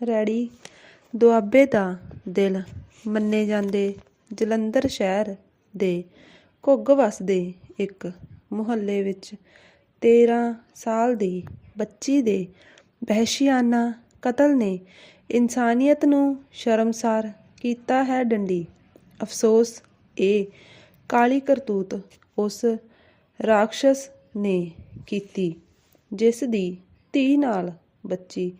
ਰੈੜੀ। ਦੁਆਬੇ ਦਾ ਦਿਲ ਮੰਨੇ ਜਾਂਦੇ ਜਲੰਧਰ ਸ਼ਹਿਰ ਦੇ ਘੁੱਗ ਵਸਦੇ ਇੱਕ ਮੁਹੱਲੇ ਵਿੱਚ। 13 ਸਾਲ ਦੀ ਬੱਚੀ ਦੇ ਵਹਿਸ਼ੀਆਨਾ ਕਤਲ ਨੇ ਇਨਸਾਨੀਅਤ ਨੂੰ ਸ਼ਰਮਸਾਰ ਕੀਤਾ ਹੈ ਡੰਡੀ। ਅਫਸੋਸ, ਇਹ ਕਾਲੀ ਕਰਤੂਤ ਉਸ ਰਾਖਸ਼ਸ ਨੇ ਕੀਤੀ, ਜਿਸ ਦੀ ਧੀ ਨਾਲ ਬੱਚੀ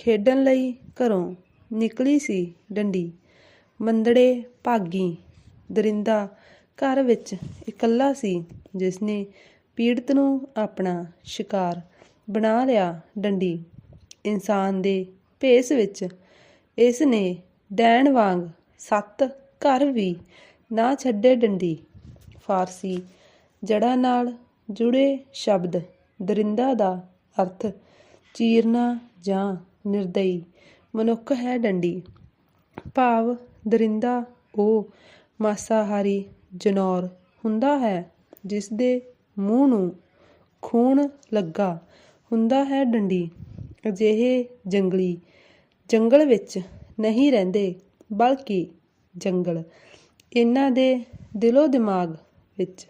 ਖੇਡਣ ਲਈ ਘਰੋਂ ਨਿਕਲੀ ਸੀ ਡੰਡੀ। ਮੰਦੜੇ ਭਾਗੀ ਦਰਿੰਦਾ ਘਰ ਵਿੱਚ ਇਕੱਲਾ ਸੀ, ਜਿਸਨੇ ਪੀੜਤ ਨੂੰ ਆਪਣਾ ਸ਼ਿਕਾਰ ਬਣਾ ਲਿਆ ਡੰਡੀ। ਇਨਸਾਨ ਦੇ ਭੇਸ ਵਿੱਚ ਇਸ ਨੇ ਡੈਣ ਵਾਂਗ ਸੱਤ ਘਰ ਵੀ ਨਾ ਛੱਡੇ ਡੰਡੀ। ਫਾਰਸੀ ਜੜ੍ਹਾਂ ਨਾਲ ਜੁੜੇ ਸ਼ਬਦ ਦਰਿੰਦਾ ਦਾ ਅਰਥ ਚੀਰਨਾ ਜਾਂ ਨਿਰਦਈ, ਮਨੁੱਖ ਹੈ ਡੰਡੀ। ਭਾਵ, ਦਰਿੰਦਾ, ਉਹ ਮਾਸਾਹਾਰੀ ਜਨੌਰ ਹੁੰਦਾ ਹੈ ਜਿਸ ਦੇ ਮੂੰਹ ਨੂੰ ਖੂਨ ਲੱਗਾ ਹੁੰਦਾ ਹੈ ਡੰਡੀ। ਅਜਿਹੇ ਜੰਗਲੀ, ਜੰਗਲ ਵਿੱਚ ਨਹੀਂ ਰਹਿੰਦੇ, ਬਲਕਿ ਜੰਗਲ। ਇਹਨਾਂ ਦੇ ਦਿਲੋਂ ਦਿਮਾਗ ਵਿੱਚ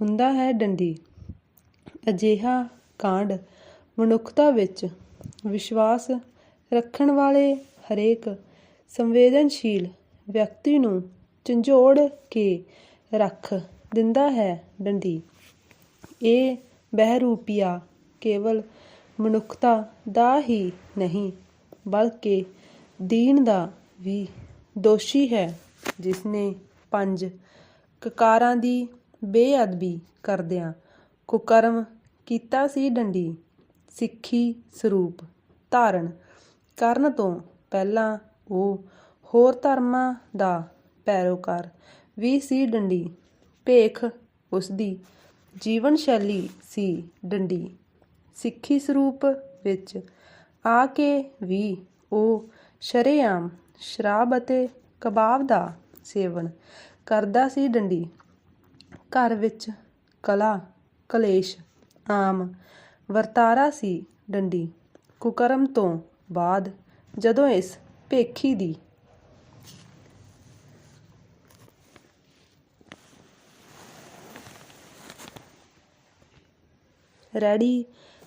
ਹੁੰਦਾ ਹੈ ਡੰਡੀ। ਅਜਿਹਾ ਕਾਂਡ ਮਨੁੱਖਤਾ ਵਿੱਚ ਵਿਸ਼ਵਾਸ ਰੱਖਣ ਵਾਲੇ ਹਰੇਕ ਸੰਵੇਦਨਸ਼ੀਲ ਵਿਅਕਤੀ ਨੂੰ ਝੰਜੋੜ ਕੇ ਰੱਖ ਦਿੰਦਾ ਹੈ ਡੰਡੀ। ਇਹ ਬਹਿਰੂਪੀਆ ਕੇਵਲ ਮਨੁੱਖਤਾ ਦਾ ਹੀ ਨਹੀਂ, ਬਲਕਿ ਦੀਨ ਦਾ ਵੀ ਦੋਸ਼ੀ ਹੈ ਜਿਸ ਨੇ ਪੰਜ ਕਕਾਰਾਂ ਦੀ ਬੇਅਦਬੀ ਕਰਦਿਆਂ ਕੁਕਰਮ ਕੀਤਾ ਸੀ ਡੰਡੀ। ਸਿੱਖੀ ਸਰੂਪ ਧਾਰਨ ਕਰਨ ਤੋਂ ਪਹਿਲਾਂ ਉਹ ਹੋਰ ਧਰਮਾਂ ਦਾ ਪੈਰੋਕਾਰ ਵੀ ਸੀ ਡੰਡੀ। ਭੇਖ ਉਸਦੀ ਜੀਵਨ ਸ਼ੈਲੀ ਸੀ ਡੰਡੀ। ਸਿੱਖੀ ਸਰੂਪ ਵਿੱਚ ਆ ਕੇ ਵੀ ਉਹ ਸ਼ਰੇਆਮ ਸ਼ਰਾਬ ਅਤੇ ਕਬਾਬ ਦਾ ਸੇਵਨ ਕਰਦਾ ਸੀ ਡੰਡੀ। ਘਰ ਵਿੱਚ ਕਲਾ, ਕਲੇਸ਼, ਆਮ ਵਰਤਾਰਾ ਸੀ ਡੰਡੀ। ਕੁਕਰਮ ਤੋਂ ਬਾਅਦ ਜਦੋਂ ਇਸ ਭੇਖੀ ਦੀ ਰੈੜੀ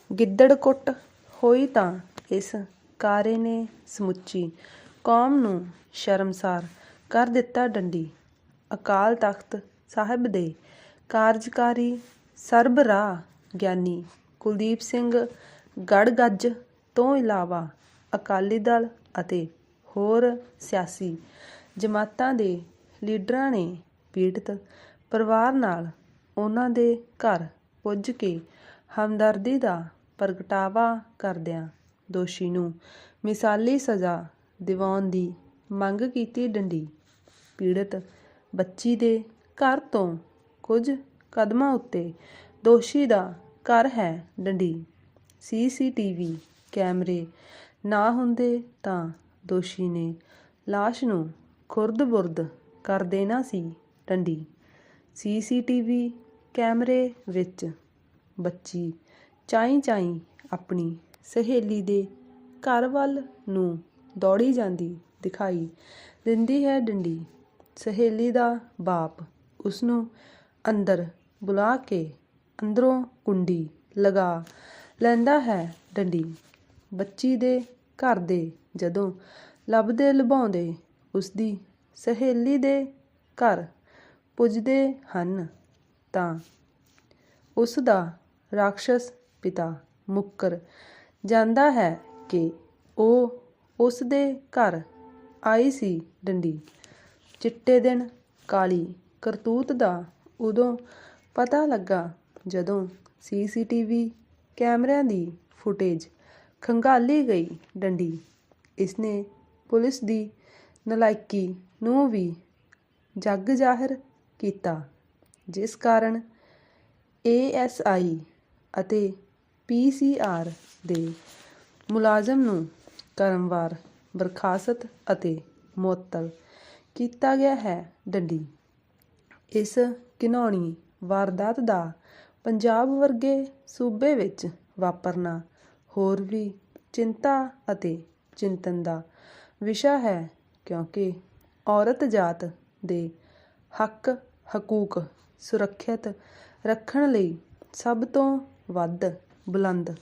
ਗਿੱਦੜ ਕੁੱਟ ਹੋਈ ਤਾਂ ਇਸ ਕਾਰੇ ਨੇ ਸਮੁੱਚੀ ਕੌਮ ਨੂੰ ਸ਼ਰਮਸਾਰ ਕਰ ਦਿੱਤਾ ਡੰਡੀ। ਅਕਾਲ ਤਖਤ ਸਾਹਿਬ ਦੇ ਕਾਰਜਕਾਰੀ ਸਰਬਰਾਹ ਗਿਆਨੀ ਕੁਲਦੀਪ ਸਿੰਘ ਗੜਗੱਜ ਤੋਂ ਇਲਾਵਾ ਅਕਾਲੀ ਦਲ ਅਤੇ ਹੋਰ ਸਿਆਸੀ ਜਮਾਤਾਂ ਦੇ ਲੀਡਰਾਂ ਨੇ ਪੀੜਤ ਪਰਿਵਾਰ ਨਾਲ ਉਹਨਾਂ ਦੇ ਘਰ ਪੁੱਜ ਕੇ ਹਮਦਰਦੀ ਦਾ ਪ੍ਰਗਟਾਵਾ ਕਰਦਿਆਂ ਦੋਸ਼ੀ ਨੂੰ ਮਿਸਾਲੀ ਸਜ਼ਾ ਦਿਵਾਉਣ ਦੀ ਮੰਗ ਕੀਤੀ ਡੰਡੀ। ਪੀੜਤ ਬੱਚੀ ਦੇ ਘਰ ਤੋਂ ਕੁਝ ਕਦਮਾਂ ਉੱਤੇ ਦੋਸ਼ੀ ਦਾ ਘਰ ਹੈ ਡੰਡੀ। ਸੀਸੀਟੀਵੀ ਕੈਮਰੇ ਨਾ ਹੁੰਦੇ ਤਾਂ ਦੋਸ਼ੀ ਨੇ ਲਾਸ਼ ਨੂੰ ਖੁਰਦ-ਬੁਰਦ ਕਰ ਦੇਣਾ ਸੀ ਡੰਡੀ। ਸੀਸੀਟੀਵੀ ਕੈਮਰੇ ਵਿੱਚ ਬੱਚੀ ਚਾਈ-ਚਾਈ ਆਪਣੀ ਸਹੇਲੀ ਦੇ ਘਰ ਵੱਲ ਨੂੰ ਦੌੜੀ ਜਾਂਦੀ ਦਿਖਾਈ ਦਿੰਦੀ ਹੈ ਡੰਡੀ। ਸਹੇਲੀ ਦਾ ਬਾਪ ਉਸਨੂੰ ਅੰਦਰ ਬੁਲਾ ਕੇ ਅੰਦਰੋਂ ਕੁੰਡੀ ਲਗਾ ਲੈਂਦਾ ਹੈ ਡੰਡੀ। ਬੱਚੀ ਦੇ ਘਰ ਦੇ ਜਦੋਂ ਲੱਭਦੇ ਲਭਾਉਂਦੇ ਉਸਦੀ ਸਹੇਲੀ ਦੇ ਘਰ ਪੁੱਜਦੇ ਹਨ ਤਾਂ ਉਸ ਦਾ ਰਾਖਸ਼ਸ ਪਿਤਾ ਮੁੱਕਰ ਜਾਂਦਾ ਹੈ ਕਿ ਉਹ ਉਸ ਦੇ ਘਰ ਆਈ ਸੀ ਡੰਡੀ। ਚਿੱਟੇ ਦਿਨ ਕਾਲੀ ਕਰਤੂਤ ਦਾ ਉਦੋਂ ਪਤਾ ਲੱਗਾ ਜਦੋਂ ਸੀਸੀਟੀਵੀ ਕੈਮਰਿਆਂ ਦੀ ਫੁਟੇਜ ਖੰਗਾਲੀ ਗਈ ਡੰਡੀ, ਇਸਨੇ ਪੁਲਿਸ ਦੀ ਨਲਾਇਕੀ ਨੂੰ ਵੀ ਜੱਗ ਜ਼ਾਹਰ ਕੀਤਾ, ਜਿਸ ਕਾਰਨ ਏਐਸਆਈ ਅਤੇ ਪੀਸੀਆਰ ਦੇ ਮੁਲਾਜ਼ਮ ਨੂੰ ਕਰਮਵਾਰ, ਬਰਖਾਸਤ ਅਤੇ ਮੁਅੱਤਲ ਕੀਤਾ ਗਿਆ ਹੈ ਡੰਡੀ। ਇਸ ਘਿਨੌਣੀ ਵਾਰਦਾਤ ਦਾ ਪੰਜਾਬ ਵਰਗੇ ਸੂਬੇ ਵਿੱਚ ਵਾਪਰਨਾ ਹੋਰ ਵੀ ਚਿੰਤਾ ਅਤੇ ਚਿੰਤਨ ਦਾ ਵਿਸ਼ਾ ਹੈ, ਕਿਉਂਕਿ ਔਰਤ ਜਾਤ ਦੇ ਹੱਕ, ਹਕੂਕ ਸੁਰੱਖਿਅਤ ਰੱਖਣ ਲਈ ਸਭ ਤੋਂ ਵੱਧ ਬੁਲੰਦ